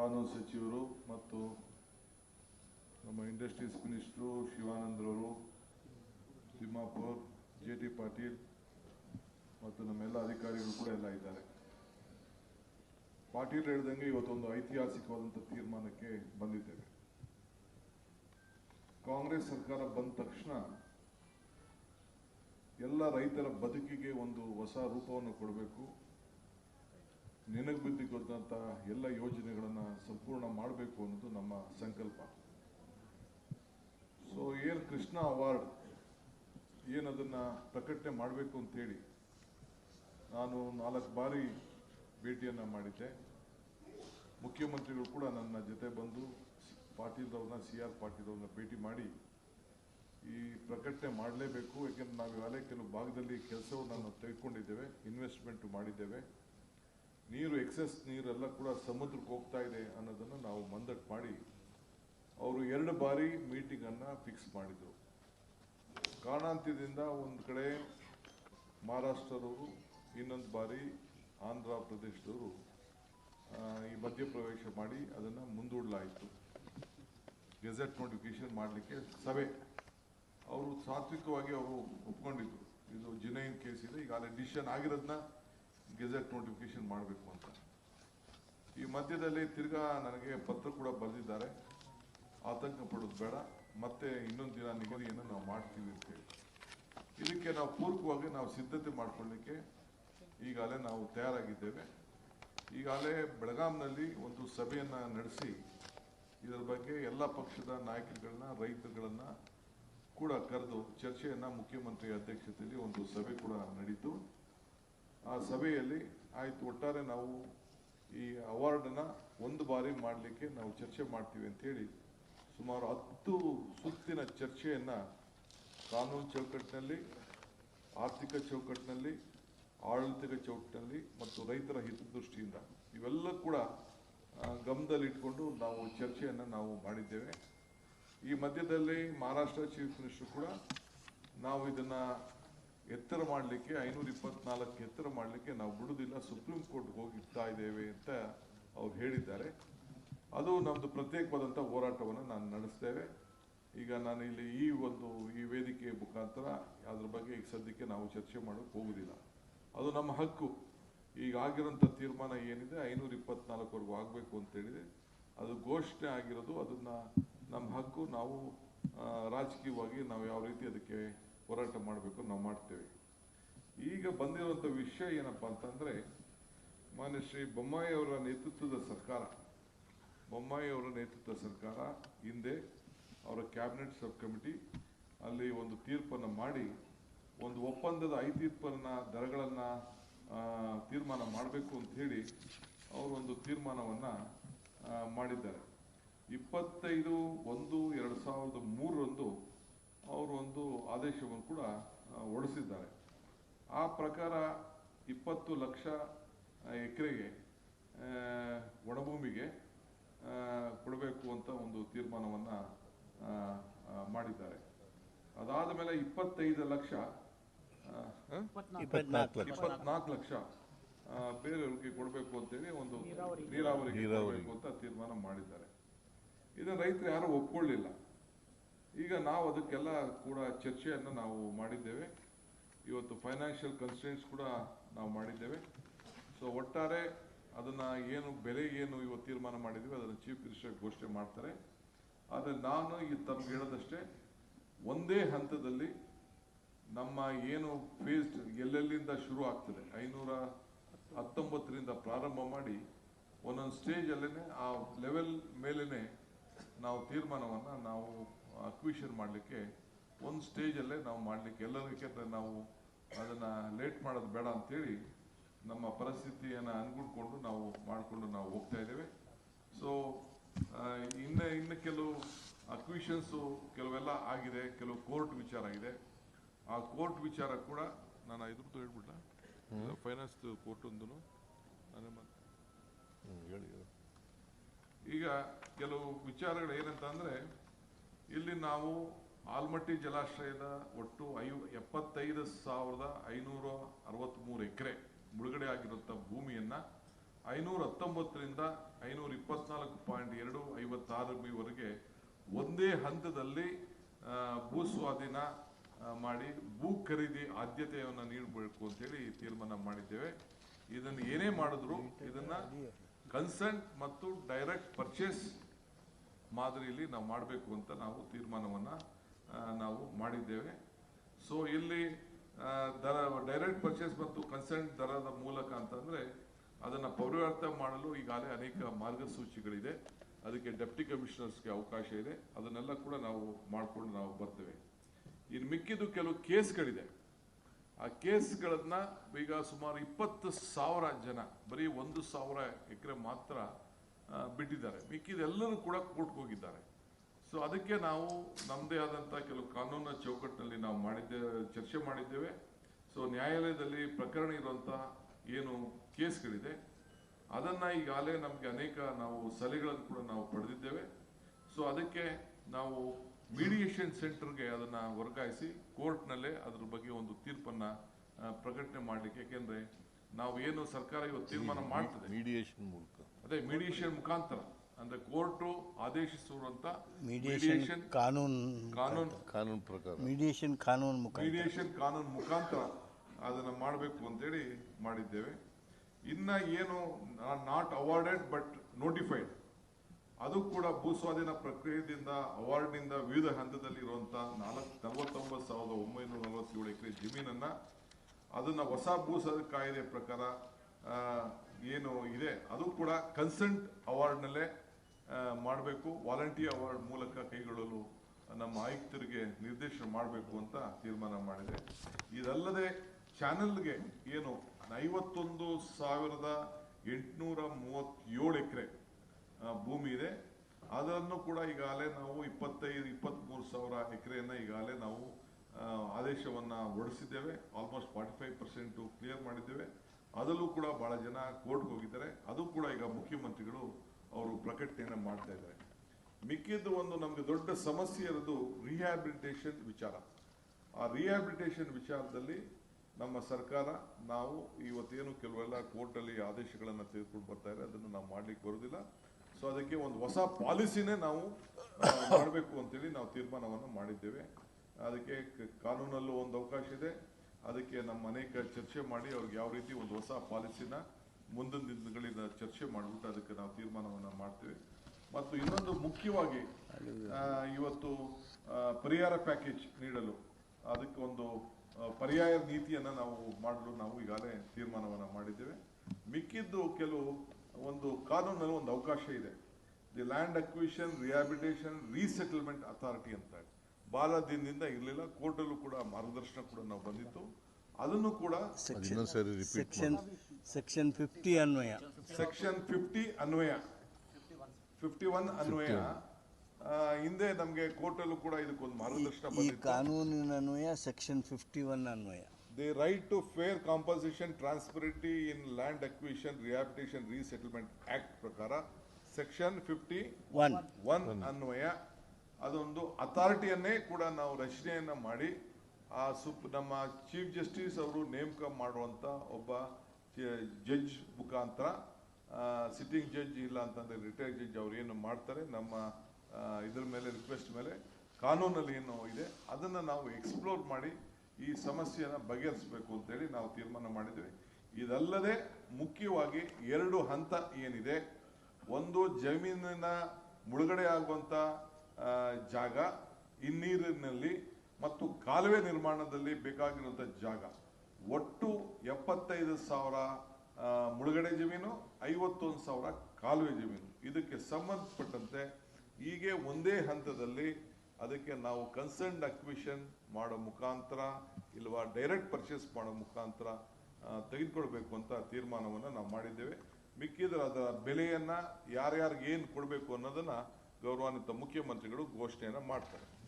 ಕಾನೂನು ಸಚಿವರು ಮತ್ತು ನಮ್ಮ ಇಂಡಸ್ಟ್ರೀಸ್ ಮಿನಿಸ್ಟ್ರು ಶಿವಾನಂದ್ರವರು, ತಿಮ್ಮಾಪುರ್, ಜೆ ಟಿ ಪಾಟೀಲ್ ಮತ್ತು ನಮ್ಮೆಲ್ಲ ಅಧಿಕಾರಿಗಳು ಕೂಡ ಎಲ್ಲ ಇದ್ದಾರೆ. ಪಾಟೀಲ್ ಹೇಳಿದಂಗೆ ಇವತ್ತೊಂದು ಐತಿಹಾಸಿಕವಾದಂಥ ತೀರ್ಮಾನಕ್ಕೆ ಬಂದಿದ್ದೇವೆ. ಕಾಂಗ್ರೆಸ್ ಸರ್ಕಾರ ಬಂದ ತಕ್ಷಣ ಎಲ್ಲ ರೈತರ ಬದುಕಿಗೆ ಒಂದು ಹೊಸ ರೂಪವನ್ನು ಕೊಡಬೇಕು. ನೆನಗು ಬಿದ್ದಿಕೊಂಡಂಥ ಎಲ್ಲ ಯೋಜನೆಗಳನ್ನು ಸಂಪೂರ್ಣ ಮಾಡಬೇಕು ಅನ್ನೋದು ನಮ್ಮ ಸಂಕಲ್ಪ. ಸೊ ಏನ್ ಕೃಷ್ಣ ಅವಾರ್ಡ್? ಏನದನ್ನ ಪ್ರಕಟಣೆ ಮಾಡಬೇಕು ಅಂತೇಳಿ ನಾನು ನಾಲ್ಕು ಬಾರಿ ಭೇಟಿಯನ್ನು ಮಾಡಿದ್ದೆ. ಮುಖ್ಯಮಂತ್ರಿಗಳು ಕೂಡ ನನ್ನ ಜೊತೆ ಬಂದು ಪಾಟೀಲ್ ಅವ್ರನ್ನ ಸಿ ಆರ್ ಪಾಟೀಲ್ ಅವ್ರನ್ನ ಭೇಟಿ ಮಾಡಿ ಈ ಪ್ರಕಟಣೆ ಮಾಡಲೇಬೇಕು. ಯಾಕೆಂದ್ರೆ ನಾವು ಈಗಾಗಲೇ ಕೆಲವು ಭಾಗದಲ್ಲಿ ಕೆಲಸವನ್ನು ನಾವು ತೆಗೆದುಕೊಂಡಿದ್ದೇವೆ ಇನ್ವೆಸ್ಟ್ಮೆಂಟ್ ಮಾಡಿದ್ದೇವೆ. ನೀರು ಎಕ್ಸೆಸ್ ನೀರೆಲ್ಲ ಕೂಡ ಸಮುದ್ರಕ್ಕೆ ಹೋಗ್ತಾ ಇದೆ ಅನ್ನೋದನ್ನು ನಾವು ಮಂದಟ್ ಮಾಡಿ ಅವರು ಎರಡು ಬಾರಿ ಮೀಟಿಂಗನ್ನು ಫಿಕ್ಸ್ ಮಾಡಿದರು. ಕಾರಣಾಂತ್ಯದಿಂದ ಒಂದು ಕಡೆ ಮಹಾರಾಷ್ಟ್ರದವರು, ಇನ್ನೊಂದು ಬಾರಿ ಆಂಧ್ರ ಪ್ರದೇಶದವರು ಈ ಮಧ್ಯಪ್ರವೇಶ ಮಾಡಿ ಅದನ್ನು ಮುಂದೂಡಲಾಯಿತು. ಗೆಜೆಟ್ ನೋಟಿಫಿಕೇಶನ್ ಮಾಡಲಿಕ್ಕೆ ಸಭೆ. ಅವರು ಸಾತ್ವಿಕವಾಗಿ ಅವರು ಒಪ್ಕೊಂಡಿದ್ರು. ಇದು ಜಿನೈನ್ ಕೇಸ್ ಇದೆ. ಈಗ ಅಲ್ಲಿ ಡಿಸಿಷನ್ ಆಗಿರೋದನ್ನ ಗೆಜೆಟ್ ನೋಟಿಫಿಕೇಶನ್ ಮಾಡಬೇಕು ಅಂತ. ಈ ಮಧ್ಯದಲ್ಲಿ ತಿರ್ಗಾ ನನಗೆ ಪತ್ರ ಕೂಡ ಬರೆದಿದ್ದಾರೆ. ಆತಂಕ ಪಡೋದು ಬೇಡ. ಮತ್ತೆ ಇನ್ನೊಂದು ದಿನ ನಿಗದಿಯನ್ನು ನಾವು ಮಾಡ್ತೀವಿ ಅಂತೇಳಿ ಇದಕ್ಕೆ ನಾವು ಪೂರ್ವಕವಾಗಿ ನಾವು ಸಿದ್ಧತೆ ಮಾಡ್ಕೊಳ್ಳಿಕ್ಕೆ ಈಗಾಗಲೇ ನಾವು ತಯಾರಾಗಿದ್ದೇವೆ. ಈಗಾಗಲೇ ಬೆಳಗಾಂನಲ್ಲಿ ಒಂದು ಸಭೆಯನ್ನು ನಡೆಸಿ ಇದರ ಬಗ್ಗೆ ಎಲ್ಲ ಪಕ್ಷದ ನಾಯಕರುಗಳನ್ನ, ರೈತರುಗಳನ್ನು ಕೂಡ ಕರೆದು ಚರ್ಚೆಯನ್ನು ಮುಖ್ಯಮಂತ್ರಿ ಅಧ್ಯಕ್ಷತೆಯಲ್ಲಿ ಒಂದು ಸಭೆ ಕೂಡ ನಡೀತು. ಆ ಸಭೆಯಲ್ಲಿ ಆಯ್ತು, ಒಟ್ಟಾರೆ ನಾವು ಈ ಅವಾರ್ಡನ್ನ ಒಂದು ಬಾರಿ ಮಾಡಲಿಕ್ಕೆ ನಾವು ಚರ್ಚೆ ಮಾಡ್ತೀವಿ ಅಂತೇಳಿ ಸುಮಾರು ಹತ್ತು ಸುತ್ತಿನ ಚರ್ಚೆಯನ್ನು ಕಾನೂನು ಚೌಕಟ್ಟಿನಲ್ಲಿ, ಆರ್ಥಿಕ ಚೌಕಟ್ಟಿನಲ್ಲಿ ಆಡಳಿತಿಕ ಚೌಕಟ್ಟಿನಲ್ಲಿ ಮತ್ತು ರೈತರ ಹಿತದೃಷ್ಟಿಯಿಂದ ಇವೆಲ್ಲ ಕೂಡ ಗಮನದಲ್ಲಿಟ್ಕೊಂಡು ನಾವು ಚರ್ಚೆಯನ್ನು ನಾವು ಮಾಡಿದ್ದೇವೆ. ಈ ಮಧ್ಯದಲ್ಲಿ ಮಹಾರಾಷ್ಟ್ರ ಚೀಫ್ ಮಿನಿಸ್ಟರ್ ಕೂಡ ನಾವು ಇದನ್ನ ಎತ್ತರ ಮಾಡಲಿಕ್ಕೆ, ಐನೂರ ಇಪ್ಪತ್ನಾಲ್ಕು ಎತ್ತರ ಮಾಡಲಿಕ್ಕೆ ನಾವು ಬಿಡುವುದಿಲ್ಲ, ಸುಪ್ರೀಂ ಕೋರ್ಟ್ಗೆ ಹೋಗಿರ್ತಾ ಇದ್ದೇವೆ ಅಂತ ಅವ್ರು ಹೇಳಿದ್ದಾರೆ. ಅದು ನಮ್ಮದು ಪ್ರತ್ಯೇಕವಾದಂಥ ಹೋರಾಟವನ್ನು ನಾನು ನಡೆಸ್ತೇವೆ. ಈಗ ನಾನು ಇಲ್ಲಿ ಈ ಒಂದು, ಈ ವೇದಿಕೆ ಮುಖಾಂತರ ಅದ್ರ ಬಗ್ಗೆ ಈಗ ಸದ್ಯಕ್ಕೆ ನಾವು ಚರ್ಚೆ ಮಾಡೋಕೆ ಹೋಗುವುದಿಲ್ಲ. ಅದು ನಮ್ಮ ಹಕ್ಕು. ಈಗ ಆಗಿರೋಂಥ ತೀರ್ಮಾನ ಏನಿದೆ, ಐನೂರ ಇಪ್ಪತ್ನಾಲ್ಕುವರೆಗೂ ಆಗಬೇಕು ಅಂತ ಹೇಳಿದೆ. ಅದು ಘೋಷಣೆ ಆಗಿರೋದು, ಅದನ್ನು ನಮ್ಮ ಹಕ್ಕು. ನಾವು ರಾಜಕೀಯವಾಗಿ ನಾವು ಯಾವ ರೀತಿ ಅದಕ್ಕೆ ಹೋರಾಟ ಮಾಡಬೇಕು ನಾವು ಮಾಡ್ತೇವೆ. ಈಗ ಬಂದಿರುವಂಥ ವಿಷಯ ಏನಪ್ಪ ಅಂತಂದರೆ, ಮಾನ್ಯ ಶ್ರೀ ಬೊಮ್ಮಾಯಿ ಅವರ ನೇತೃತ್ವದ ಸರ್ಕಾರ. ಬೊಮ್ಮಾಯಿ ಅವರ ನೇತೃತ್ವದ ಸರ್ಕಾರ ಹಿಂದೆ ಅವರ ಕ್ಯಾಬಿನೆಟ್ ಸಬ್ ಕಮಿಟಿ ಅಲ್ಲಿ ಒಂದು ತೀರ್ಪನ್ನು ಮಾಡಿ, ಒಂದು ಒಪ್ಪಂದದ ಐತೀರ್ಪನ್ನ, ದರಗಳನ್ನು ದರಗಳನ್ನ ತೀರ್ಮಾನ ಮಾಡಬೇಕು ಅಂತ ಹೇಳಿ ಅವರು ಒಂದು ತೀರ್ಮಾನವನ್ನು ಮಾಡಿದ್ದಾರೆ. ಇಪ್ಪತ್ತೈದು ಒಂದು ಎರಡು ಸಾವಿರದ ಒಂದು ಆದೇಶವನ್ನು ಕೂಡ ಹೊಡೆಸಿದ್ದಾರೆ ಹೊರಡಿಸಿದ್ದಾರೆ. ಆ ಪ್ರಕಾರ ಇಪ್ಪತ್ತು ಲಕ್ಷ ಎಕರೆಗೆ ಒಣಭೂಮಿಗೆ ಕೊಡಬೇಕು ಅಂತ ಒಂದು ತೀರ್ಮಾನವನ್ನು ಮಾಡಿದ್ದಾರೆ. ಅದಾದ ಮೇಲೆ ಇಪ್ಪತ್ತೈದು ಲಕ್ಷ? ಇಪ್ಪತ್ನಾಲ್ಕು ಲಕ್ಷ. ಬೇರೆಯವ್ರಿಗೆ ಕೊಡಬೇಕು ಅಂತೇಳಿ ಒಂದು ನೀರಾವರಿ ಕೊಡಬೇಕು ಅಂತ ತೀರ್ಮಾನ ಮಾಡಿದ್ದಾರೆ. ಇದನ್ನು ರೈತರು ಯಾರು ಒಪ್ಕೊಳ್ಳಿಲ್ಲ. ಈಗ ನಾವು ಅದಕ್ಕೆಲ್ಲ ಕೂಡ ಚರ್ಚೆಯನ್ನು ನಾವು ಮಾಡಿದ್ದೇವೆ. ಇವತ್ತು ಫೈನಾನ್ಷಿಯಲ್ ಕನ್ಸ್ಟೆಂಟ್ಸ್ ಕೂಡ ನಾವು ಮಾಡಿದ್ದೇವೆ. ಸೊ ಒಟ್ಟಾರೆ ಅದನ್ನು ಏನು, ಬೆಲೆ ಏನು ಇವತ್ತು ತೀರ್ಮಾನ ಮಾಡಿದ್ವಿ ಅದನ್ನು ಚೀಫ್ ಮಿನಿಸ್ಟರ್ ಘೋಷಣೆ ಮಾಡ್ತಾರೆ. ಆದರೆ ನಾನು ಈ ತಮ್ಗೆ ಹೇಳೋದಷ್ಟೇ, ಒಂದೇ ಹಂತದಲ್ಲಿ ನಮ್ಮ ಏನು ಫೇಸ್ ಎಲ್ಲೆಲ್ಲಿಂದ ಶುರು ಆಗ್ತದೆ, ಐನೂರ ಹತ್ತೊಂಬತ್ತರಿಂದ ಪ್ರಾರಂಭ ಮಾಡಿ ಒಂದೊಂದು ಸ್ಟೇಜಲ್ಲೇ ಆ ಲೆವೆಲ್ ಮೇಲೇ ನಾವು ತೀರ್ಮಾನವನ್ನು ನಾವು ಅಕ್ವಿಷನ್ ಮಾಡಲಿಕ್ಕೆ ಒಂದು ಸ್ಟೇಜಲ್ಲೇ ನಾವು ಮಾಡಲಿಕ್ಕೆ ಎಲ್ಲದಕ್ಕೆ ನಾವು ಅದನ್ನು ಲೇಟ್ ಮಾಡೋದು ಬೇಡ ಅಂತೇಳಿ ನಮ್ಮ ಪರಿಸ್ಥಿತಿಯನ್ನು ಅನ್ಗುಡ್ಕೊಂಡು ನಾವು ಮಾಡಿಕೊಂಡು ನಾವು ಹೋಗ್ತಾ ಇದ್ದೇವೆ. ಸೊ ಇನ್ನು ಇನ್ನು ಕೆಲವು ಅಕ್ವಿಷನ್ಸು ಕೆಲವೆಲ್ಲ ಆಗಿದೆ ಕೆಲವು ಕೋರ್ಟ್ ವಿಚಾರ ಆಗಿದೆ ಆ ಕೋರ್ಟ್ ವಿಚಾರ ಕೂಡ ನಾನು ಇದ್ರದ್ದು ಹೇಳ್ಬಿಟ್ಟ ಫೈನಾನ್ಸ್ ಕೋರ್ಟ್ ಒಂದು ನಾನೇ ಮಾತು ಹ್ಮ್, ಹೇಳಿ ಹೇಳಿ. ಈಗ ಕೆಲವು ವಿಚಾರಗಳು ಏನಂತ ಅಂದ್ರೆ ಇಲ್ಲಿ ನಾವು ಆಲ್ಮಟ್ಟಿ ಜಲಾಶಯದ ಒಟ್ಟು ಐ ಎಪ್ಪತ್ತೈದು ಸಾವಿರದ ಐನೂರ ಅರವತ್ತ್ಮೂರು ಎಕರೆ ಮುಳುಗಡೆ ಆಗಿರುವಂಥ ಭೂಮಿಯನ್ನು ಐನೂರ ಹತ್ತೊಂಬತ್ತರಿಂದ ಐನೂರ ಇಪ್ಪತ್ನಾಲ್ಕು ಪಾಯಿಂಟ್ ಎರಡು ಐವತ್ತಾರು ಒಂದೇ ಹಂತದಲ್ಲಿ ಭೂ ಸ್ವಾಧೀನ ಮಾಡಿ ಭೂ ಖರೀದಿ ಆದ್ಯತೆಯನ್ನು ನೀಡಬೇಕು ಅಂತೇಳಿ ತೀರ್ಮಾನ ಮಾಡಿದ್ದೇವೆ. ಇದನ್ನು ಏನೇ ಮಾಡಿದ್ರು ಇದನ್ನು ಕನ್ಸಂಟ್ ಮತ್ತು ಡೈರೆಕ್ಟ್ ಪರ್ಚೇಸ್ ಮಾದರಿಯಲ್ಲಿ ನಾವು ಮಾಡಬೇಕು ಅಂತ ನಾವು ತೀರ್ಮಾನವನ್ನು ನಾವು ಮಾಡಿದ್ದೇವೆ. ಸೊ ಇಲ್ಲಿ ದರ ಡೈರೆಕ್ಟ್ ಪರ್ಚೇಸ್ ಮತ್ತು ಕನ್ಸೆಂಟ್ ದರದ ಮೂಲಕ ಅಂತಂದರೆ, ಅದನ್ನು ಪೌರಾರ್ಥ ಮಾಡಲು ಈಗಾಗಲೇ ಅನೇಕ ಮಾರ್ಗಸೂಚಿಗಳಿದೆ. ಅದಕ್ಕೆ ಡೆಪ್ಟಿ ಕಮಿಷನರ್ಸ್ಗೆ ಅವಕಾಶ ಇದೆ. ಅದನ್ನೆಲ್ಲ ಕೂಡ ನಾವು ಮಾಡಿಕೊಂಡು ನಾವು ಬರ್ತೇವೆ. ಇನ್ನು ಮಿಕ್ಕಿದ್ದು ಕೆಲವು ಕೇಸ್ಗಳಿದೆ. ಆ ಕೇಸ್ಗಳನ್ನು ಈಗ ಸುಮಾರು ಇಪ್ಪತ್ತು ಸಾವಿರ ಜನ, ಬರೀ ಒಂದು ಸಾವಿರ ಎಕರೆ ಮಾತ್ರ ಬಿಟ್ಟಿದ್ದಾರೆ. ಮಿಕ್ಕಿದೆಲ್ಲರೂ ಕೂಡ ಕೋರ್ಟ್ಗೆ ಹೋಗಿದ್ದಾರೆ. ಸೊ ಅದಕ್ಕೆ ನಾವು ನಮ್ಮದೇ ಆದಂಥ ಕೆಲವು ಕಾನೂನಿನ ಚೌಕಟ್ಟಿನಲ್ಲಿ ನಾವು ಮಾಡಿದ್ದೇ ಚರ್ಚೆ ಮಾಡಿದ್ದೇವೆ. ಸೊ ನ್ಯಾಯಾಲಯದಲ್ಲಿ ಪ್ರಕರಣ ಇರುವಂಥ ಏನು ಕೇಸ್ಗಳಿದೆ ಅದನ್ನ ಈಗಾಗಲೇ ನಮಗೆ ಅನೇಕ ನಾವು ಸಲಹೆಗಳನ್ನು ಕೂಡ ನಾವು ಪಡೆದಿದ್ದೇವೆ. ಸೊ ಅದಕ್ಕೆ ನಾವು ಮೀಡಿಯೇಷನ್ ಸೆಂಟರ್ಗೆ ಅದನ್ನ ವರ್ಗಾಯಿಸಿ ಕೋರ್ಟ್ನಲ್ಲೇ ಅದ್ರ ಬಗ್ಗೆ ಒಂದು ತೀರ್ಪನ್ನ ಪ್ರಕಟಣೆ ಮಾಡಲಿಕ್ಕೆ ಯಾಕೆಂದರೆ ನಾವು ಏನು ಸರ್ಕಾರ ಇವತ್ತು ತೀರ್ಮಾನ ಮಾಡ್ತದೆ. ಮೀಡಿಯೇಷನ್ ಮೂಲಕ. ಅದೇ ಮೀಡಿಯೇಷನ್ ಮುಖಾಂತರ ಅಂದ್ರೆ ಕೋರ್ಟು ಆದೇಶಿಸಿರುವಂತ ಮೀಡಿಯೇಷನ್ ಕಾನೂನು ಕಾನೂನು ಕಾನೂನು ಪ್ರಕಾರ. ಮೀಡಿಯೇಷನ್ ಕಾನೂನು ಮುಖಾಂತರ. ಮೀಡಿಯೇಷನ್ ಕಾನೂನು ಮುಖಾಂತರ ಅದನ್ನ ಮಾಡಬೇಕು ಅಂತೇಳಿ ಮಾಡಿದ್ದೇವೆ. ಇನ್ನ ಏನು ನಾಟ್ ಅವಾರ್ಡೆಡ್ ಬಟ್ ನೋಟಿಫೈಡ್ ಅದು ಕೂಡ ಭೂಸ್ವಾಧೀನ ಪ್ರಕ್ರಿಯೆಯಿಂದ ಅವಾರ್ಡ್ನಿಂದ ವಿವಿಧ ಹಂತದಲ್ಲಿ ಇರುವಂತಹ ನಾಲ್ಕು ನಲವತ್ತೊಂಬತ್ತು ಸಾವಿರದ ಒಂಬೈನೂರ ನಲವತ್ತೇಳು ಎಕರೆ ಜಮೀನನ್ನ ಅದನ್ನ ಹೊಸ ಭೂ ಸ್ವಾಧೀನ ಕಾಯ್ದೆ ಪ್ರಕಾರ ಆ, ಏನು ಇದೆ, ಅದು ಕೂಡ ಕನ್ಸೆಂಟ್ ಅವಾರ್ಡ್ನಲ್ಲೇ ಮಾಡಬೇಕು. ವಾಲಂಟಿಯರ್ ಅವಾರ್ಡ್ ಮೂಲಕ ಕೈಗೊಳ್ಳಲು ನಮ್ಮ ಆಯುಕ್ತರಿಗೆ ನಿರ್ದೇಶನ ಮಾಡಬೇಕು ಅಂತ ತೀರ್ಮಾನ ಮಾಡಿದೆ. ಇದಲ್ಲದೆ ಚಾನೆಲ್ಗೆ ಏನು ಐವತ್ತೊಂದು ಸಾವಿರದ ಎಂಟುನೂರ ಮೂವತ್ತೇಳು ಎಕರೆ ಭೂಮಿ ಇದೆ. ಅದನ್ನು ಕೂಡ ಈಗಾಗಲೇ ನಾವು ಇಪ್ಪತ್ತೈದು, ಇಪ್ಪತ್ತ್ಮೂರು ಸಾವಿರ ಎಕರೆಯನ್ನು ಈಗಾಗಲೇ ನಾವು ಆದೇಶವನ್ನು ಹೊರಡಿಸಿದ್ದೇವೆ. Almost forty five percent clear ಮಾಡಿದ್ದೇವೆ. ಅದರಲ್ಲೂ ಕೂಡ ಬಹಳ ಜನ ಕೋರ್ಟ್ಗೆ ಹೋಗಿದ್ದಾರೆ. ಅದು ಕೂಡ ಈಗ ಮುಖ್ಯಮಂತ್ರಿಗಳು ಅವರು ಪ್ರಕಟಣೆಯನ್ನು ಮಾಡ್ತಾ ಇದ್ದಾರೆ. ಮಿಕ್ಕಿದ್ದು ಒಂದು ನಮಗೆ ದೊಡ್ಡ ಸಮಸ್ಯೆ ಇರೋದು ರಿಹ್ಯಾಬಿಲಿಟೇಷನ್ ವಿಚಾರ. ಆ ರಿಹ್ಯಾಬಿಲಿಟೇಷನ್ ವಿಚಾರದಲ್ಲಿ ನಮ್ಮ ಸರ್ಕಾರ, ನಾವು ಇವತ್ತೇನು ಕೆಲವೆಲ್ಲ ಕೋರ್ಟಲ್ಲಿ ಆದೇಶಗಳನ್ನು ತೆಗೆದುಕೊಂಡು ಬರ್ತಾ ಇದೆ ಅದನ್ನು ನಾವು ಮಾಡ್ಲಿಕ್ಕೆ ಬರೋದಿಲ್ಲ. ಸೊ ಅದಕ್ಕೆ ಒಂದು ಹೊಸ ಪಾಲಿಸಿನೇ ನಾವು ಮಾಡಬೇಕು ಅಂತೇಳಿ ನಾವು ತೀರ್ಮಾನವನ್ನು ಮಾಡಿದ್ದೇವೆ. ಅದಕ್ಕೆ ಕಾನೂನಲ್ಲೂ ಒಂದು ಅವಕಾಶ ಇದೆ. ಅದಕ್ಕೆ ನಮ್ಮ ಅನೇಕ ಚರ್ಚೆ ಮಾಡಿ ಅವ್ರಿಗೆ ಯಾವ ರೀತಿ ಒಂದು ಹೊಸ ಪಾಲಿಸಿನ ಮುಂದಿನ ದಿನಗಳಿಂದ ಚರ್ಚೆ ಮಾಡಿಬಿಟ್ಟು ಅದಕ್ಕೆ ನಾವು ತೀರ್ಮಾನವನ್ನು ಮಾಡ್ತೀವಿ. ಮತ್ತು ಇನ್ನೊಂದು ಮುಖ್ಯವಾಗಿ ಇವತ್ತು ಪರಿಹಾರ ಪ್ಯಾಕೇಜ್ ನೀಡಲು ಅದಕ್ಕೆ ಒಂದು ಪರ್ಯಾಯ ನೀತಿಯನ್ನ ನಾವು ಮಾಡಲು ನಾವು ಈಗಾಗಲೇ ತೀರ್ಮಾನವನ್ನು ಮಾಡಿದ್ದೇವೆ. ಮಿಕ್ಕಿದ್ದು ಕೆಲವು ಒಂದು ಕಾನೂನಲ್ಲಿ ಒಂದು ಅವಕಾಶ ಇದೆ. The land acquisition rehabilitation resettlement authority ಅಂತ ಬಹಳ ದಿನದಿಂದ ಇರಲಿಲ್ಲ ಕೋರ್ಟಲ್ಲೂ ಕೂಡ ಮಾರ್ಗದರ್ಶನ ಕೂಡ ನಾವು ಬಂದಿತ್ತು. ಅದನ್ನು ಕೂಡ ಸೆಕ್ಷನ್ ಸೆಕ್ಷನ್ ಫಿಫ್ಟಿ ಅನ್ವಯ. ಸೆಕ್ಷನ್ ಫಿಫ್ಟಿ ಅನ್ವಯ. ಫಿಫ್ಟಿ ಒನ್ ಅನ್ವಯ ಹಿಂದೆ ನಮಗೆ ಕೋರ್ಟಲ್ಲೂ ಕೂಡ ಇದಕ್ಕೊಂದು ಮಾರ್ಗದರ್ಶನ ಈ ಬಂದಿತ್ತು. ಕಾನೂನಿನ ಅನ್ವಯ ಸೆಕ್ಷನ್ ಫಿಫ್ಟಿ ಒನ್ ಅನ್ವಯ. The right to fair compensation transparency in land acquisition rehabilitation resettlement act ಪ್ರಕಾರ ಸೆಕ್ಷನ್ ಫಿಫ್ಟಿ ಒನ್ ಒನ್ ಅನ್ವಯ. ಅದೊಂದು ಅಥಾರಿಟಿಯನ್ನೇ ಕೂಡ ನಾವು ರಚನೆಯನ್ನು ಮಾಡಿ ಆ ಸುಪ್ ನಮ್ಮ ಚೀಫ್ ಜಸ್ಟಿಸ್ ಅವರು ನೇಮಕ ಮಾಡುವಂಥ ಒಬ್ಬ ಜಡ್ಜ್ ಮುಖಾಂತರ ಸಿಟ್ಟಿಂಗ್ ಜಡ್ಜ್ ಇಲ್ಲ ಅಂತಂದರೆ ರಿಟೈರ್ಡ್ ಜಡ್ಜ್ ಅವ್ರು ಏನು ಮಾಡ್ತಾರೆ ನಮ್ಮ ಇದ್ರ ಮೇಲೆ ರಿಕ್ವೆಸ್ಟ್ ಮೇಲೆ ಕಾನೂನಲ್ಲಿ ಏನು ಇದೆ ಅದನ್ನು ನಾವು ಎಕ್ಸ್ಪ್ಲೋರ್ ಮಾಡಿ ಈ ಸಮಸ್ಯೆಯನ್ನು ಬಗೆಹರಿಸಬೇಕು ಅಂತೇಳಿ ನಾವು ತೀರ್ಮಾನ ಮಾಡಿದ್ದೇವೆ. ಇದಲ್ಲದೆ ಮುಖ್ಯವಾಗಿ ಎರಡು ಹಂತ ಏನಿದೆ ಒಂದು ಜಮೀನಿನ ಮುಳುಗಡೆ ಆಗುವಂತ ಆ, ಜಾಗ, ಹಿನ್ನೀರಿನಲ್ಲಿ ಮತ್ತು ಕಾಲುವೆ ನಿರ್ಮಾಣದಲ್ಲಿ ಬೇಕಾಗಿರುವಂಥ ಜಾಗ. ಒಟ್ಟು ಎಪ್ಪತ್ತೈದು ಸಾವಿರ ಮುಳುಗಡೆ ಜಮೀನು, ಐವತ್ತೊಂದು ಸಾವಿರ ಕಾಲುವೆ ಜಮೀನು. ಇದಕ್ಕೆ ಸಂಬಂಧಪಟ್ಟಂತೆ ಹೀಗೆ ಒಂದೇ ಹಂತದಲ್ಲಿ ಅದಕ್ಕೆ ನಾವು ಕನ್ಸರ್ನ್ಡ್ ಅಕ್ವಿಷನ್ ಮಾಡೋ ಮುಖಾಂತರ ಇಲ್ವಾ ಡೈರೆಕ್ಟ್ ಪರ್ಚೇಸ್ ಮಾಡೋ ಮುಖಾಂತರ ತೆಗೆದುಕೊಳ್ಬೇಕು ಅಂತ ತೀರ್ಮಾನವನ್ನು ನಾವು ಮಾಡಿದ್ದೇವೆ. ಮಿಕ್ಕಿದ್ರೆ ಅದರ ಬೆಲೆಯನ್ನು ಯಾರ್ಯಾರಿಗೆ ಏನು ಕೊಡಬೇಕು ಅನ್ನೋದನ್ನ ಗೌರವಾನ್ವಿತ ಮುಖ್ಯಮಂತ್ರಿಗಳು ಘೋಷಣೆಯನ್ನು ಮಾಡ್ತಾರೆ.